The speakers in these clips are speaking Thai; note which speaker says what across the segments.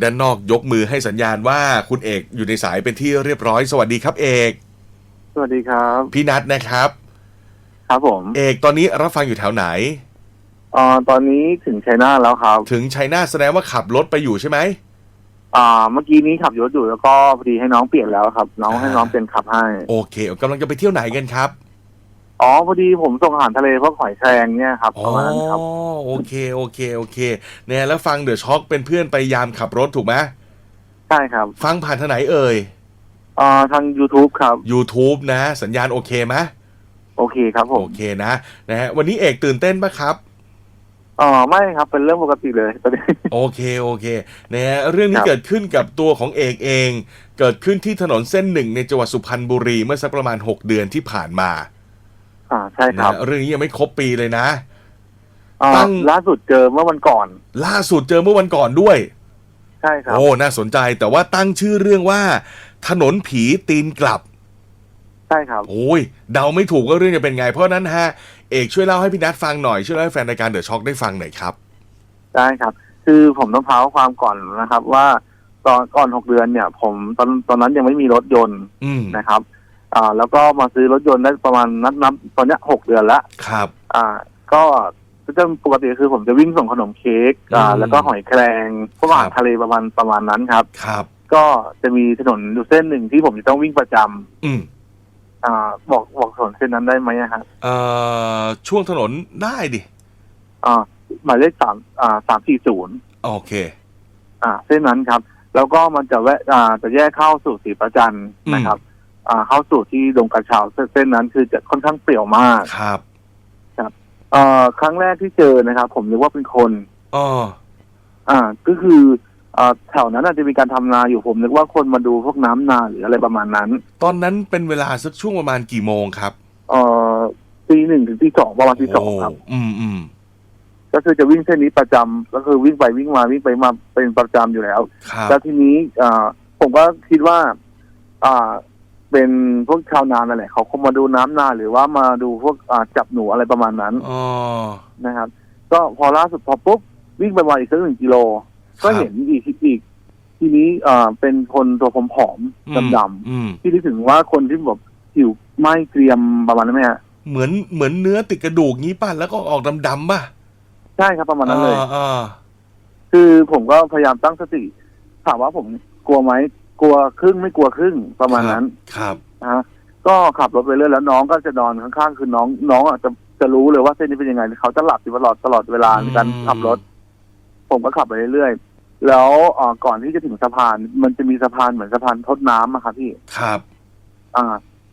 Speaker 1: ด้านนอกยกมือให้สัญญาณว่าคุณเอกอยู่ในสายเป็นที่เรียบร้อยสวัสดีครับเอก
Speaker 2: สวัสดีครับ
Speaker 1: พี่นัทนะครับ
Speaker 2: ครับผม
Speaker 1: เอกตอนนี้รับฟังอยู่แถวไหน
Speaker 2: เอ่อตอนนี้ถึงชัยนาทแล้วครับ
Speaker 1: ถึงชัยนาทแสดงว่าขับรถไปอยู่ใช่ไหม
Speaker 2: อ่า เมื่อกี้นี้ขับรถอยู่แล้วก็พอดีให้น้องเปลี่ยนแล้วครับ น้องให้น้องเป็นขับให้
Speaker 1: โอเคกำลังจะไปเที่ยวไหนกันครับ
Speaker 2: อ๋อพอดีผมส่งอาหารทะเลพวกหอยแครงเนี่ยครับ
Speaker 1: อ๋
Speaker 2: ป
Speaker 1: อ
Speaker 2: ระมาณนั้นครับ
Speaker 1: โอเคโอเคโอเคเนี่ยแล้วฟังเดอะช็อคเป็นเพื่อนไปยามขับรถถูกไหม
Speaker 2: ใช่ครับ
Speaker 1: ฟังผ่านทางไหนเอ่ย
Speaker 2: อ่าทาง YouTube ครับ
Speaker 1: YouTube นะ สัญญาณโอเคไหม
Speaker 2: โอเคครับผ
Speaker 1: โอ
Speaker 2: ม
Speaker 1: เคนะนะฮะวันนี้เอกตื่นเต้นปะครับ
Speaker 2: อ๋อไม่ครับเป็นเรื่องปกติเลยตอนนี้
Speaker 1: โอเคโอเคนะฮะเรื่องนี้
Speaker 2: ครับ
Speaker 1: เกิดขึ้นกับตัวของเอกเอง เกิดขึ้นที่ถนนเส้นหนึ่งในจังหวัดสุพรรณบุรีเมื่อสักประมาณ 6 เดือนที่ผ่านมา
Speaker 2: อ่าใช่ครับ
Speaker 1: นะเรื่องนี้ยังไม่ครบปีเลยนะ
Speaker 2: อ่า
Speaker 1: ตั้ง
Speaker 2: ล่าสุดเจอเมื่อวันก่อน
Speaker 1: ล่าสุดเจอเมื่อวันก่อนด้วย
Speaker 2: ใช่ครับ
Speaker 1: โอ้ น่าสนใจแต่ว่าตั้งชื่อเรื่องว่า ถนนผีตีนกลับ
Speaker 2: ใช่ครับ
Speaker 1: โอ้ย เดาไม่ถูกว่าเรื่องจะเป็นไง เพราะฉะนั้นฮะ เอกช่วยเล่าให้พี่นัทฟังหน่อย ช่วยเล่าให้แฟนรายการเดอะช็อคได้ฟังหน่อยครับ
Speaker 2: ได้ครับ คือผมต้องเท้าความก่อนนะครับ ว่าตอนก่อนหกเดือนเนี่ย ผมตอนตอนนั้นยังไม่มีรถยนต์
Speaker 1: อืม
Speaker 2: นะครับ อ่า แล้วก็มาซื้อรถยนต์ได้ประมาณนับนับตอนเนี้ยหกเดือนแล้ว
Speaker 1: ครับ
Speaker 2: อ่า ก็จะปกติคือผมจะวิ่งส่งขนมเค้กอ่า
Speaker 1: อืม
Speaker 2: แล้วก็หอยแครงพวกอาหาร
Speaker 1: ครับ
Speaker 2: ทะเลประมาณประมาณนั้นครับ
Speaker 1: ครับ
Speaker 2: ก็จะมีถนนอยู่เส้นหนึ่งที่ผมจะต้องวิ่งประจำ
Speaker 1: อืม
Speaker 2: อ่า บอกบอกถนนเส้นนั้นได้ไหมอะฮะ
Speaker 1: เอ่อช่วงถนนได้ดิ
Speaker 2: อ่าหมายเลขสามอ่าสามสี่ศูนย์
Speaker 1: โอเค
Speaker 2: อ่า เส้นนั้นครับ แล้วก็มันจะแวะอ่าจะแยกเข้าสู่สีประจันทร์นะครับอ่า เข้าสู่ที่ดงกระเช้าเส้นเส้นนั้นคือจะค่อนข้างเปรี่ยวมาก
Speaker 1: ครับ
Speaker 2: เอ่อครั้งแรกที่เจอนะครับ ผมนึกว่าเป็นคน
Speaker 1: อ๋อ
Speaker 2: อ่า ก็คืออ่าแถวนั้นอาจจะมีการทำนาอยู่ผมนึกว่าคนมาดูพวกน้ำนาหรืออะไรประมาณนั้น
Speaker 1: ตอนนั้นเป็นเวลาสักช่วงประมาณกี่โมงครับ
Speaker 2: เอ่อตีหนึ่งถึงตีสองประมาณตีสองครับ
Speaker 1: โอืมอืม
Speaker 2: ก็คือจะวิ่งเส้นนี้ประจำก็คือวิ่งไปวิ่งมาวิ่งไปมาเป็นประจำอยู่แล้ว
Speaker 1: ครับ
Speaker 2: แล้วทีนี้อ่าผมก็คิดว่า อ่า เป็นพวกชาวนานั่นแหละเขาคงมาดูน้ำนาหรือว่ามาดูพวกอ่าจับหนูอะไรประมาณนั้น
Speaker 1: อ๋อ
Speaker 2: นะครับ ก็พอล่าสุดพอปุ๊บวิ่งไปประมาณอีกสักหนึ่งกิโล ก็เห็นอีกอีกทีนี้อ่าเป็นคนตัวผอม
Speaker 1: อืม
Speaker 2: ๆดำ
Speaker 1: อืม
Speaker 2: ๆที่นึกถึงว่าคนที่แบบผิวไหม้เกรียมประมาณนั้นไหมฮะ
Speaker 1: เหมือนเหมือนเนื้อติดกระดูกงี้ป่ะแล้วก็ออกดำๆป่ะ
Speaker 2: ใช่ครับประมาณนั้นเลย
Speaker 1: อ่าอ่า
Speaker 2: คือผมก็พยายามตั้งสติ ถามว่าผมกลัวไหม กลัวครึ่งไม่กลัวครึ่งประมาณนั้น
Speaker 1: ครับ
Speaker 2: นะฮะก็ขับรถไปเรื่อยแล้วน้องก็จะนอนข้างๆคือน้อง น้องอะจะจะรู้เลยว่าเส้นนี้เป็นยังไงเขาจะหลับอยู่ตลอดตลอดเวลาในการขับรถ ผมก็ขับไปเรื่อยๆแล้วเอ่อก่อนที่จะถึงสะพาน มันจะมีสะพานเหมือนสะพานทดน้ำอะครับพี่
Speaker 1: ครับ
Speaker 2: อ่า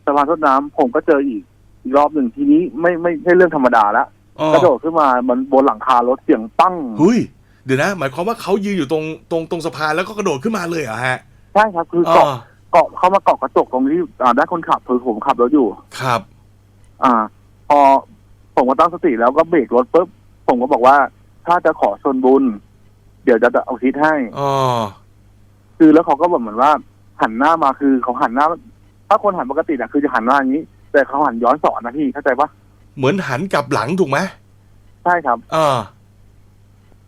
Speaker 2: สะพานทดน้ำผมก็เจออีกอีกรอบหนึ่งทีนี้ไม่ไม่ใช่เรื่องธรรมดาละ
Speaker 1: อ๋อก
Speaker 2: ระโดดขึ้นมามันบนหลังคารถเสียงปั้ง
Speaker 1: เฮ้ยเดี๋ยวนะ หมายความว่าเขายืนอยู่ตรงตรงตรงสะพานแล้วก็กระโดดขึ้นมาเลยเหรอฮะ
Speaker 2: ใช่ครับ คือ
Speaker 1: อ๋อ
Speaker 2: เกาะเกาะเข้ามาเกาะกระจกตรงที่อ่าด้านคนขับคือผมขับรถอยู่
Speaker 1: ครับ
Speaker 2: อ่า พอผมก็ตั้งสติแล้วก็เบรกรถปุ๊บผมก็บอกว่า ถ้าจะขอส่วนบุญ เดี๋ยวจะเอาทิศให้
Speaker 1: อ๋อ
Speaker 2: คือแล้วเขาก็แบบเหมือนว่า หันหน้ามาคือเขาหันหน้า ถ้าคนหันปกติอะคือจะหันหน้าอย่างนี้ แต่เขาหันย้อนสอนนะพี่เข้าใจปะ
Speaker 1: เหมือนหันกลับหลังถูกไหม
Speaker 2: ใช่ครับ
Speaker 1: อ่า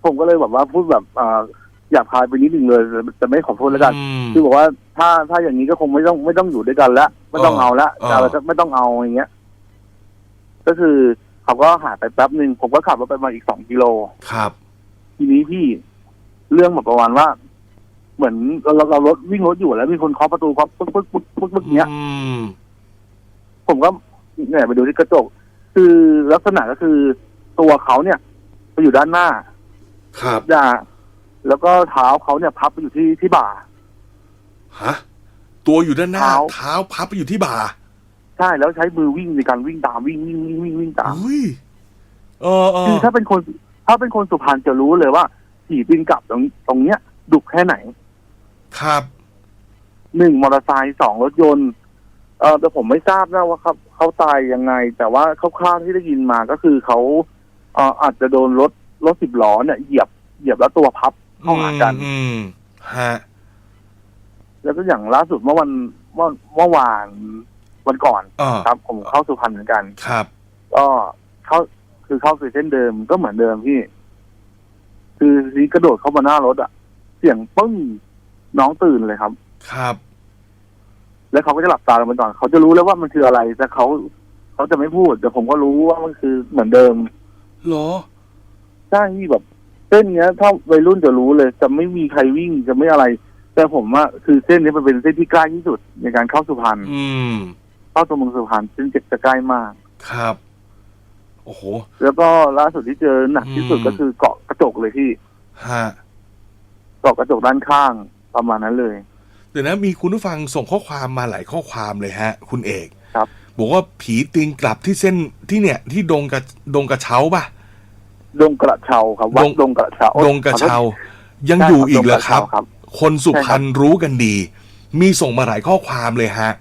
Speaker 2: ผมก็เลยแบบว่าพูดแบบอ่า อยากพายไปนิดหนึ่งเลยแต่ไม่ขอโทษแล้วกัน
Speaker 1: อืม
Speaker 2: คือบอกว่าถ้าถ้าอย่างนี้ก็คงไม่ต้องไม่ต้องอยู่ด้วยกันละไม่ต้อง
Speaker 1: เออ
Speaker 2: เอาละ
Speaker 1: เออ
Speaker 2: เราจะไม่ต้องเอาอย่างเงี้ย ก็คือเขาก็หายไปแป๊บหนึ่งผมก็ขับรถไปมาอีกสองกิโล
Speaker 1: ครับ
Speaker 2: ทีนี้พี่เรื่องแบบประมาณว่า เหมือนเราเราเรารถวิ่งรถอยู่แล้วมีคนเคาะประตูเคาะปึ๊กปึ๊กปึ๊กปึ๊กปึ๊กเนี้ย
Speaker 1: อืม
Speaker 2: ผมก็เนี่ยไปดูที่กระจก คือลักษณะก็คือ ตัวเขาเนี่ยไปอยู่ด้านหน้า
Speaker 1: ครับ
Speaker 2: ด่า แล้วก็เท้าเขาเนี่ยพับไปอยู่ที่ที่บ่า
Speaker 1: ฮะตัวอยู่ด้านหน้า
Speaker 2: เท้า
Speaker 1: เท้าพับไปอยู่ที่บ่า
Speaker 2: ใช่แล้วใช้มือวิ่งในการวิ่งตามวิ่งวิ่งวิ่งวิ่งวิ่งตาม
Speaker 1: อุ้ยเออเอ
Speaker 2: คือ
Speaker 1: อ
Speaker 2: ถ้าเป็นคนถ้าเป็นคนสุพรรณจะรู้เลยว่าขี่บินกลับตรงตรงเนี้ย ดุแค่ไหน
Speaker 1: ครับ
Speaker 2: หนึ่งมอเตอร์ไซค์สองรถยนต์ เออแต่ผมไม่ทราบนะว่าเขาเขาตายยังไง แต่ว่าคร่าวๆที่ได้ยินมาก็คือเขาเอ่ออาจจะโดนรถรถสิบล้อเนี่ยเหยียบเหยียบแล้วตัวพับ เข้าหากัน
Speaker 1: อืมฮะ
Speaker 2: แล้วก็อย่างล่าสุดเมื่อวันเมื่อเมื่อวานวันก่อน
Speaker 1: อ่า
Speaker 2: ครับ ผมเข้าสุพรรณเหมือนกัน
Speaker 1: ครับ
Speaker 2: ก็เข้าคือเข้าสู่เส้นเดิมก็เหมือนเดิมพี่ คือทีนี้กระโดดเข้ามาหน้ารถอะเสียงปึ้งน้องตื่นเลยครับ
Speaker 1: ครับ
Speaker 2: แล้วเขาก็จะหลับตาลงไปก่อนเขาจะรู้แล้วว่ามันคืออะไร แต่เขาเขาจะไม่พูดแต่ผมก็รู้ว่ามันคือเหมือนเดิม
Speaker 1: เหรอ
Speaker 2: ใช่ที่แบบ เส้นเนี้ยถ้าวัยรุ่นจะรู้เลย จะไม่มีใครวิ่งจะไม่อะไร แต่ผมว่าคือเส้นนี้มันเป็นเส้นที่ใกล้ที่สุดในการเข้าสุพรรณ
Speaker 1: อืม
Speaker 2: เข้าตัวเมืองสุพรรณซึ่งจะใกล้มาก
Speaker 1: ครับ โอ้โห
Speaker 2: แล้วก็ล่าสุดที่เจอหนักที่สุด
Speaker 1: อืม
Speaker 2: ก็คือเกาะกระจกเลยที่
Speaker 1: ฮะ
Speaker 2: เกาะกระจกด้านข้างประมาณนั้นเลย
Speaker 1: เดี๋ยวนะมีคุณผู้ฟังส่งข้อความมาหลายข้อความเลยฮะ คุณเอก
Speaker 2: ครับ
Speaker 1: บอกว่าผีตีนกลับที่เส้นที่เนี่ย ที่ดงกระดงกระเช้าป่ะ
Speaker 2: ดงกระเชาครับวัด
Speaker 1: ดง
Speaker 2: ดงกระเชา
Speaker 1: ดงกระเช้ายัง
Speaker 2: ใช่
Speaker 1: อยู่อีกเหรอ
Speaker 2: ดง
Speaker 1: ครับ
Speaker 2: ช้าครับ
Speaker 1: คนสุพรรณรู้กันดี มีส่งมาหลายข้อความเลยฮะ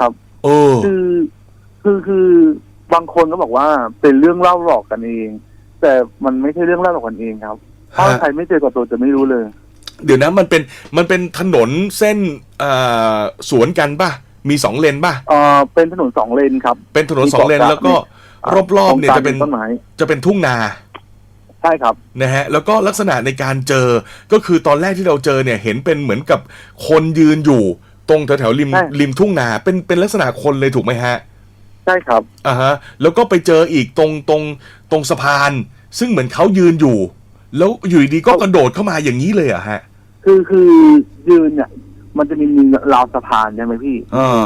Speaker 2: ครับ
Speaker 1: เออ
Speaker 2: คือคือคือบางคนก็บอกว่าเป็นเรื่องเล่าหลอกกันเอง แต่มันไม่ใช่เรื่องเล่าหลอกกันเองครับถ้า
Speaker 1: ฮะ
Speaker 2: ใครไม่เจอกับตัวจะไม่รู้เลย
Speaker 1: เดี๋ยวนะมันเป็นมันเป็นถนนเส้นเอ่อสวนกันป่ะมีสองเลนป่ะ
Speaker 2: เอ่อเป็นถนนสองเลนครับ
Speaker 1: เป็นถนนสองเลน
Speaker 2: มีเกาะ
Speaker 1: แล้วก็
Speaker 2: กลาง
Speaker 1: รอบๆเนี่ย
Speaker 2: ตรงกลาง
Speaker 1: จะเป็น
Speaker 2: ต้นไม้
Speaker 1: จะเป็นทุ่งนา
Speaker 2: ใช่ครับ
Speaker 1: นะฮะแล้วก็ลักษณะในการเจอก็คือตอนแรกที่เราเจอเนี่ยเห็นเป็นเหมือนกับคนยืนอยู่ตรงแถวๆริม
Speaker 2: ใช่
Speaker 1: ริมทุ่งนาเป็นเป็นลักษณะคนเลยถูกไหมฮะ
Speaker 2: ใช่ครับ
Speaker 1: อ่าฮะแล้วก็ไปเจออีกตรงตรงตรงสะพาน ซึ่งเหมือนเขายืนอยู่ แล้วอยู่ดีๆก็กระโดดเข้ามาอย่างนี้เลยเหรอะฮะ
Speaker 2: คือคือยืนเนี่ยมันจะมีราวสะพานใช่ไหมพี่
Speaker 1: อ่า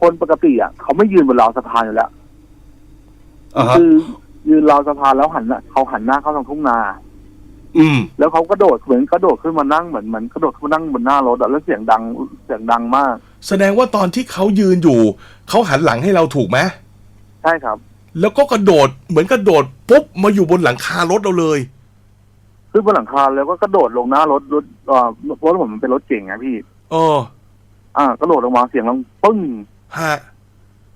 Speaker 2: คนปกติอะเขาไม่ยืนบนราวสะพานอยู่แล้ว
Speaker 1: อ่าฮะ
Speaker 2: คือยืนราวสะพานแล้วหันหน้าเขาหันหน้าเข้าทางทุ่งนา
Speaker 1: อืม
Speaker 2: แล้วเขากระโดดเหมือนกระโดดขึ้นมานั่งเหมือนเหมือนกระโดดขึ้นมานั่งบนหน้ารถอะแล้วเสียงดังเสียงดังมาก
Speaker 1: แสดงว่าตอนที่เขายืนอยู่เขาหันหลังให้เราถูกไหม
Speaker 2: ใช่ครับ
Speaker 1: แล้วก็กระโดดเหมือนกระโดดปุ๊บมาอยู่บนหลังคารถเราเลย
Speaker 2: ขึ้นบนหลังคาแล้วก็กระโดดลงหน้ารถรถเอ่อรถผมมันเป็นรถเก่งไงพี่
Speaker 1: เออ
Speaker 2: อ่ากระโดดลงมาเสียงดังปึ้ง
Speaker 1: ฮะ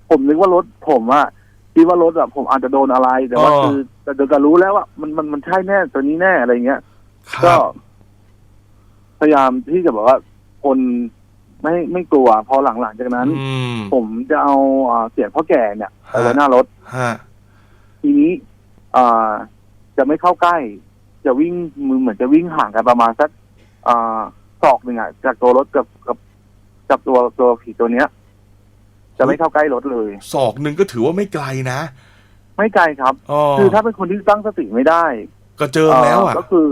Speaker 2: ผมนึกว่ารถผมอะ คิดว่ารถอะผมอาจจะโดนอะไร แต่ว่า
Speaker 1: อ๋อ
Speaker 2: คือแต่เดี๋ยวก็รู้แล้วว่ามันมันมันใช่แน่ตัวนี้แน่อะไรเงี้ย
Speaker 1: ค
Speaker 2: ก็
Speaker 1: รับ
Speaker 2: พยายามที่จะบอกว่าคนไม่ไม่กลัวพอหลังๆจากนั้น
Speaker 1: อืม
Speaker 2: ผมจะเอาอ่าเสียงพ่อแก่เนี่ยไปไว้หน้ารถ
Speaker 1: ฮะ
Speaker 2: ทีนี้อ่าจะไม่เข้าใกล้ จะวิ่งมือเหมือนจะวิ่งห่างกันประมาณสักอ่าศอกหนึ่งอะจากตัวรถกับกับกับตัวตัวผีตัวเนี้ย จะไม่เข้าใกล้รถเลย
Speaker 1: ศอกหนึ่งก็ถือว่าไม่ไกลนะ
Speaker 2: ไม่ไกลครับ
Speaker 1: อ๋อ
Speaker 2: คือถ้าเป็นคนที่ตั้งสติไม่ได้
Speaker 1: ก็เจอแล้วอะา
Speaker 2: ก็คือ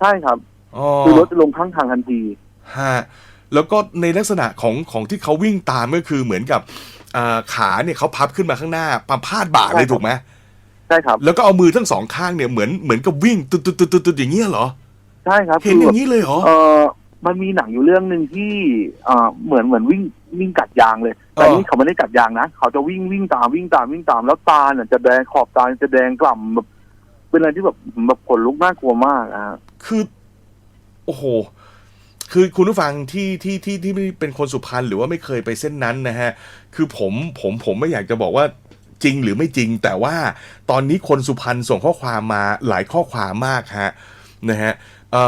Speaker 2: ใช่ครับ
Speaker 1: อ๋อ
Speaker 2: คือรถจะลงข้างทางทันที
Speaker 1: ฮะแล้วก็ในลักษณะของของที่เขาวิ่งตามก็คือเหมือนกับอ่าขาเนี่ยเขาพับขึ้นมาข้างหน้าปาพาดบ่าเลย
Speaker 2: ใช่ครับ
Speaker 1: ถูกไหม
Speaker 2: ใช่ครับ
Speaker 1: แล้วก็เอามือทั้งสองข้างเนี่ยเหมือนเหมือนกับวิ่งตึ๊ดตึ๊ดตึ๊ดตึ๊ดตึ๊ดอย่างเงี้ยเหรอ
Speaker 2: ใช่ครับ
Speaker 1: เห็น
Speaker 2: คือ
Speaker 1: อ
Speaker 2: แบบ
Speaker 1: ย่างนี้เลยเหรอ
Speaker 2: เออมันมีหนังอยู่เรื่องหนึ่งที่อ่าเหมือนเหมือนวิ่ง วิ่งกัดยางเลย แต่
Speaker 1: อ๋อ
Speaker 2: นี่เขาไม่ได้กัดยางนะ เขาจะวิ่งวิ่งตามวิ่งตามวิ่งตามแล้วตาเนี่ยจะแดงขอบตาจะแดงกล่ำแบบเป็นอะไรที่แบบแบบขนลุกน่ากลัวมากอะ
Speaker 1: คือ โอ้โห คือคุณผู้ฟังที่ที่ที่ที่ไม่เป็นคนสุพรรณหรือว่าไม่เคยไปเส้นนั้นนะฮะ คือผมผมผมไม่อยากจะบอกว่าจริงหรือไม่จริง แต่ว่าตอนนี้คนสุพรรณส่งข้อความมาหลายข้อความมากฮะนะฮะเอ่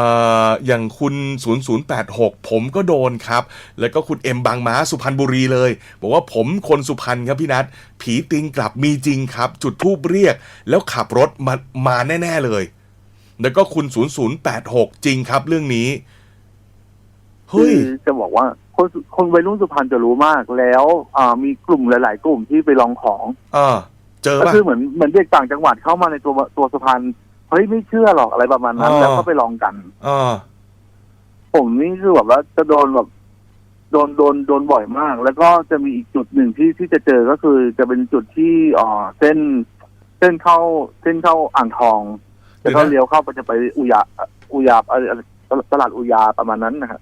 Speaker 1: ออย่างคุณ 0086 ผมก็โดนครับ แล้วก็คุณเอ็มบางม้าสุพรรณบุรีเลย บอกว่าผมคนสุพรรณครับพี่นัทผีติงกลับมีจริงครับ จุดทูบเรียก แล้วขับรถมามาแน่ ๆ เลย แล้วก็คุณ 0086 จริงครับเรื่องนี้
Speaker 2: คื
Speaker 1: เฮ้ย
Speaker 2: อจะบอกว่าคนสุคนวัยรุ่นสุพรรณจะรู้มากแล้วอ่ามีกลุ่มหลาย ๆ กลุ่มที่ไปลองของ
Speaker 1: เออเจอ
Speaker 2: ก็
Speaker 1: ป่ะ
Speaker 2: คือเหมือนเหมือนเด็กต่างจังหวัดเข้ามาในตัวตัวสุพรรณ เฮ้ยไม่เชื่อหรอกอะไรประมาณนั้น
Speaker 1: อ๋อ
Speaker 2: แล้วก็ไปลองกัน
Speaker 1: เออ
Speaker 2: ผมนี่คือแบบว่าจะโดนแบบโดนโดนโดนบ่อยมาก แล้วก็จะมีอีกจุดหนึ่งที่ที่จะเจอก็คือจะเป็นจุดที่อ่อเส้น เส้นเข้าเส้นเข้าอ่างทองจะเข้า
Speaker 1: เดี๋ยวนะ
Speaker 2: เลี้ยวเข้าไปจะไปอุยาอุยาอะไรอะไรตลาดอุยาประมาณนั้นนะครับ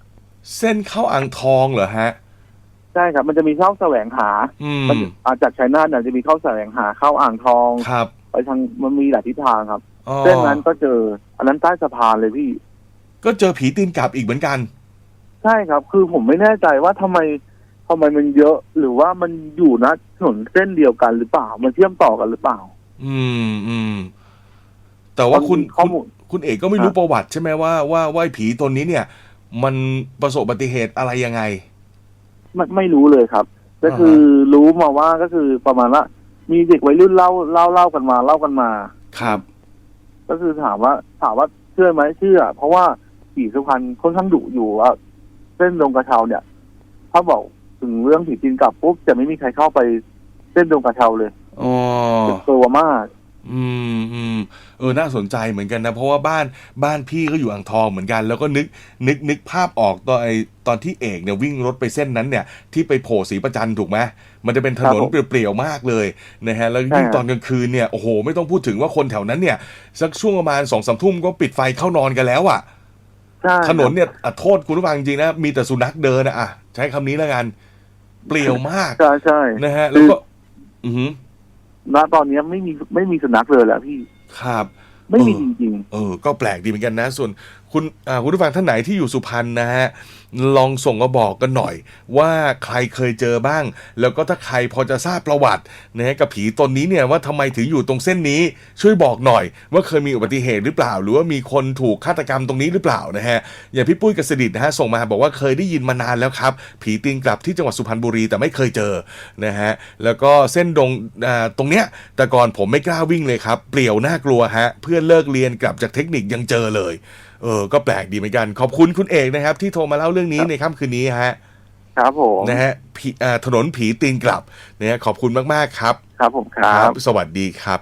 Speaker 1: เส้นเข้าอ่างทองเหรอฮะ
Speaker 2: ใช่ครับ มันจะมีเข้าแสวงหา
Speaker 1: อืม
Speaker 2: มันอาจากชัยนาทเนี่ยจะมีเข้าแสวงหาเข้าอ่างทอง
Speaker 1: ครับ
Speaker 2: ไปทางมันมีหลายทิศทางครับ
Speaker 1: อ๋อ
Speaker 2: เส้นนั้นก็เจอ อันนั้นใต้สะพานเลยพี่
Speaker 1: ก็เจอผีตีนกลับอีกเหมือนกัน
Speaker 2: ใช่ครับ คือผมไม่แน่ใจว่าทำไมทำไมมันเยอะ หรือว่ามันอยู่นะถนนเส้นเดียวกันหรือเปล่า มันเชื่อมต่อกันหรือเปล่า
Speaker 1: อืมอืมแต่ว่าคุณ
Speaker 2: ข้อ
Speaker 1: คุณ
Speaker 2: มูล
Speaker 1: คุณเอกก็ไม่รู้ประวัติใช่ไหมว่าว่าว่าไอ้ผีตนนี้เนี่ย มันประสบอุบัติเหตุอะไรยังไง
Speaker 2: ไม่ไม่รู้เลยครับ ก็
Speaker 1: อ่าฮะ
Speaker 2: คือรู้มาว่าก็คือประมาณว่ามีเด็กวัยรุ่นเล่าเล่าเล่ากันมาเล่ากันมา
Speaker 1: ครับ
Speaker 2: ก็คือถามว่าถามว่าเชื่อไหมเชื่อ เพราะว่าผีสุพรรณค่อนข้างดุอยู่ว่าเส้นดงกระเช้าเนี่ยถ้าบอกถึงเรื่องผีจีนกลับปุ๊บจะไม่มีใครเข้าไปเส้นดงกระเช้าเลย
Speaker 1: อ๋อ
Speaker 2: กลัวมาก
Speaker 1: อืมอืมเออน่าสนใจเหมือนกันนะ เพราะว่าบ้านบ้านพี่ก็อยู่อ่างทองเหมือนกัน แล้วก็นึกนึกนึกภาพออกตอนไอตอนที่เอกเนี่ยวิ่งรถไปเส้นนั้นเนี่ย ที่ไปโผล่ศรีประจันถูกไหมมันจะเป็นถนน
Speaker 2: ครับผม
Speaker 1: เปลี่ยวๆมากเลยนะฮะแล้ว
Speaker 2: ใช่
Speaker 1: ยิ่ง
Speaker 2: ครับ
Speaker 1: ตอนกลางคืนเนี่ยโอ้โหไม่ต้องพูดถึงว่าคนแถวนั้นเนี่ย สักช่วงประมาณสองสามทุ่มก็ปิดไฟเข้านอนกันแล้วอะ
Speaker 2: ใช่
Speaker 1: ถนนเนี่ยอะโทษคุณผู้ฟังจริงๆนะมีแต่สุนัขเดินอะอะใช้คำนี้แล้วกัน เปลี่ยวมาก
Speaker 2: ใช่ใช่
Speaker 1: นะฮะแล้วก็ อือหือ
Speaker 2: ณตอนนี้ไม่มีไม่มีสุนัขเลยแหละพี่
Speaker 1: ครับ
Speaker 2: ไม่มีจริงๆ
Speaker 1: เออ ก็แปลกดีเหมือนกันนะ ส่วนคุณอ่าคุณผู้ฟังท่านไหนที่อยู่สุพรรณนะฮะ ลองส่งมาบอกกันหน่อย ว่าใครเคยเจอบ้าง แล้วก็ถ้าใครพอจะทราบประวัตินะฮะกับผีตนนี้เนี่ยว่าทำไมถึงอยู่ตรงเส้นนี้ ช่วยบอกหน่อย ว่าเคยมีอุบัติเหตุหรือเปล่า หรือว่ามีคนถูกฆาตกรรมตรงนี้หรือเปล่านะฮะ อย่างพี่ปุ้ยกษดิตนะฮะส่งมาบอกว่าเคยได้ยินมานานแล้วครับ ผีตีนกลับที่จังหวัดสุพรรณบุรีแต่ไม่เคยเจอนะฮะ แล้วก็เส้นดงอ่าตรงเนี้ยแต่ก่อนผมไม่กล้าวิ่งเลยครับ เปลี่ยวน่ากลัวฮะเพื่อนเลิกเรียนกลับจากเทคนิคยังเจอเลย เออ ก็แปลกดีเหมือนกัน ขอบคุณคุณเอกนะครับ ที่โทรมาเล่าเรื่องนี้ในค่ำคืนนี้ฮะ
Speaker 2: ๆครับผม
Speaker 1: นะฮะผีอ่าถนนผีตีนกลับนะฮะขอบคุณมาก ๆ ครับ
Speaker 2: ครับผมครับ
Speaker 1: สวัสดีครับ